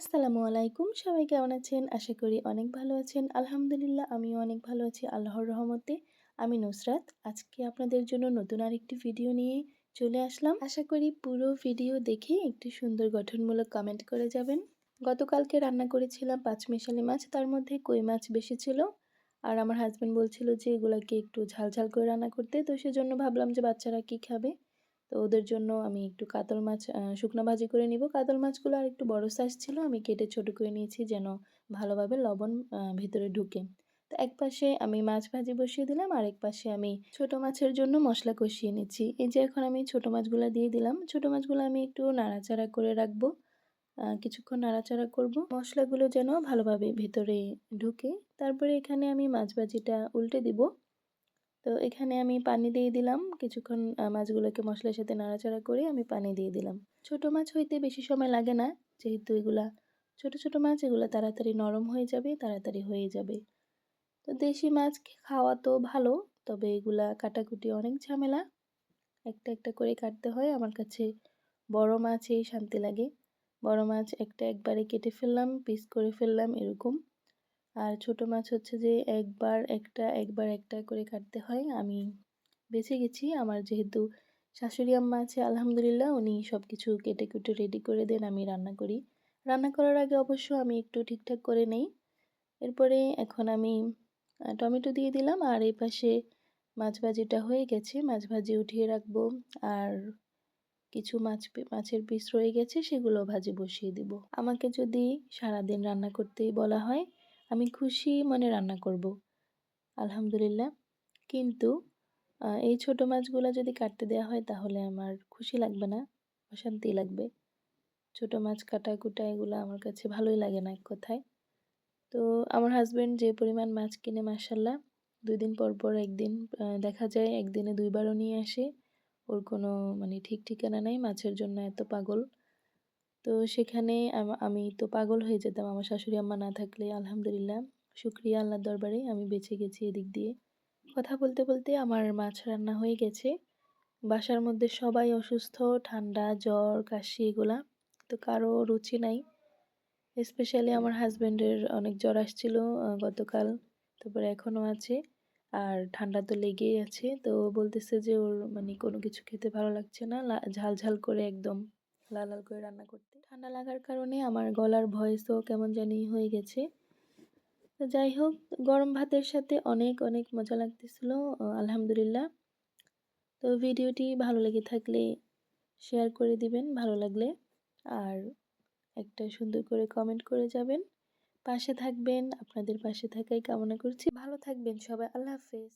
আসসালামু আলাইকুম। সবাই কেমন আছেন? আশা করি অনেক ভালো আছেন। আলহামদুলিল্লাহ, আমিও অনেক ভালো আছি আল্লাহর রহমতে। আমি নুসরাত। আজকে আপনাদের জন্য নতুন আরেকটি ভিডিও নিয়ে চলে আসলাম। আশা করি পুরো ভিডিও দেখে একটি সুন্দর গঠনমূলক কমেন্ট করে যাবেন। গতকালকে রান্না করেছিলাম পাঁচ মিশালি মাছ, তার মধ্যে কই মাছ বেশি ছিল। আর আমার হাজব্যান্ড বলছিল যে, এগুলাকে একটু ঝাল ঝাল করে রান্না করতে। তো সেজন্য ভাবলাম যে, বাচ্চারা কি খাবে? তো ওদের জন্য আমি একটু কাতল মাছ শুকনো ভাজি করে নিব। কাতল মাছগুলো আর একটু বড় সাইজ ছিল, আমি কেটে ছোট করে নিয়েছি যেন ভালোভাবে লবণ ভিতরে ঢুকে। তো এক পাশে আমি মাছ ভাজি বসিয়ে দিলাম, আর এক পাশে আমি ছোট মাছের জন্য মশলা কষিয়ে নিচ্ছি। এই যে এখন আমি ছোট মাছগুলো দিয়ে দিলাম, ছোট মাছগুলো আমি একটু নাড়াচাড়া করে রাখব। কিছুক্ষণ নাড়াচাড়া করব। মশলাগুলো যেন ভালোভাবে ভেতরে ঢুকে। তারপরে এখানে আমি মাছ ভাজিটা উল্টে দিব। তো এখানে আমি পানি দিয়ে দিলাম। কিছুক্ষণ মাছগুলোকে মশলার সাথে নাড়াচাড়া করে আমি পানি দিয়ে দিলাম। ছোট মাছ হইতে বেশি সময় লাগে না, যেহেতু এগুলা ছোট ছোট মাছ, এগুলো তাড়াতাড়ি নরম হয়ে যাবে, তাড়াতাড়ি হয়ে যাবে। তো দেশি মাছ খাওয়া তো ভালো, তবে এগুলা কাটাকুটি অনেক ঝামেলা। একটা একটা করে কাটতে হয়, আমার কাছে বড় মাছই শান্তি লাগে। বড় মাছ একটা একবারে কেটে ফেললাম, পিস করে ফেললাম, এরকম। আর ছোট মাছ হচ্ছে যে একবার একটা একবার একটা করে কাটতে হয়। আমি বেছে গেছি। আমার যেহেতু শাশুড়ি আম্মা আছে, আলহামদুলিল্লাহ উনি সব কিছু কেটে কুটে রেডি করে দেন, আমি রান্না করি। রান্না করার আগে অবশ্য আমি একটু ঠিকঠাক করে নেই। এরপরে এখন আমি টমেটো দিয়ে দিলাম আর এই পাশে মাছ ভাজিটা হয়ে গেছে। মাছ ভাজি উঠিয়ে রাখব আর কিছু মাছ, মাছের পিস রয়ে গেছে, সেগুলো ভাজি বসিয়ে দিব। আমাকে যদি সারাদিন রান্না করতেই বলা হয় আমি খুশি মনে রান্না করব। আলহামদুলিল্লাহ। কিন্তু এই ছোট মাছগুলো যদি কাটতে দেওয়া হয় তাহলে আমার খুশি লাগবে না, অশান্তি লাগবে। ছোট মাছ কাটা কুটা এগুলো আমার কাছে ভালোই লাগে না এক কথায়। তো আমার হাজব্যান্ড যে পরিমাণ মাছ কিনে মাসাল্লাহ দুই দিন পর পর একদিন দেখা যায় একদিনে দুইবারও নিয়ে আসে। ওর কোনো মানে ঠিক ঠিকানা নেই, মাছের জন্য এত পাগল। তো সেখানে আমি তো পাগল হয়ে যেতাম। আমার শাশুড়ি আম্মা না থাকলে আলহামদুলিল্লাহ। শুক্রিয়া আল্লাহর দরবারে আমি বেঁচে গেছি এদিক দিয়ে। কথা বলতে বলতে আমার মাছ রান্না হয়ে গেছে। বাসার মধ্যে সবাই অসুস্থ, ঠান্ডা, জ্বর, কাশি এগুলা। তো কারও রুচি নাই। স্পেশালি আমার হাজব্যান্ডের অনেক জ্বর আসছিল গতকাল। তারপরে এখনও আছে। আর ঠান্ডা তো লেগেই আছে। তো বলতেছে যে ওর মানে কোনো কিছু খেতে ভালো লাগছে না। ঝাল ঝাল করে একদম লাল লাল করে রান্না করতে। ঠান্ডা লাগার কারণে আমার গলার ভয়েসও কেমন জানি হয়ে গেছে। তো যাই হোক, গরম ভাতের সাথে অনেক অনেক মজা লাগতেছিল আলহামদুলিল্লাহ। তো ভিডিওটি ভালো লেগে থাকলে শেয়ার করে দিবেন, ভালো লাগলে। আর একটা সুন্দর করে কমেন্ট করে যাবেন। পাশে থাকবেন, আপনাদের পাশে থাকাই কামনা করছি। ভালো থাকবেন সবাই, আল্লাহ হাফেজ।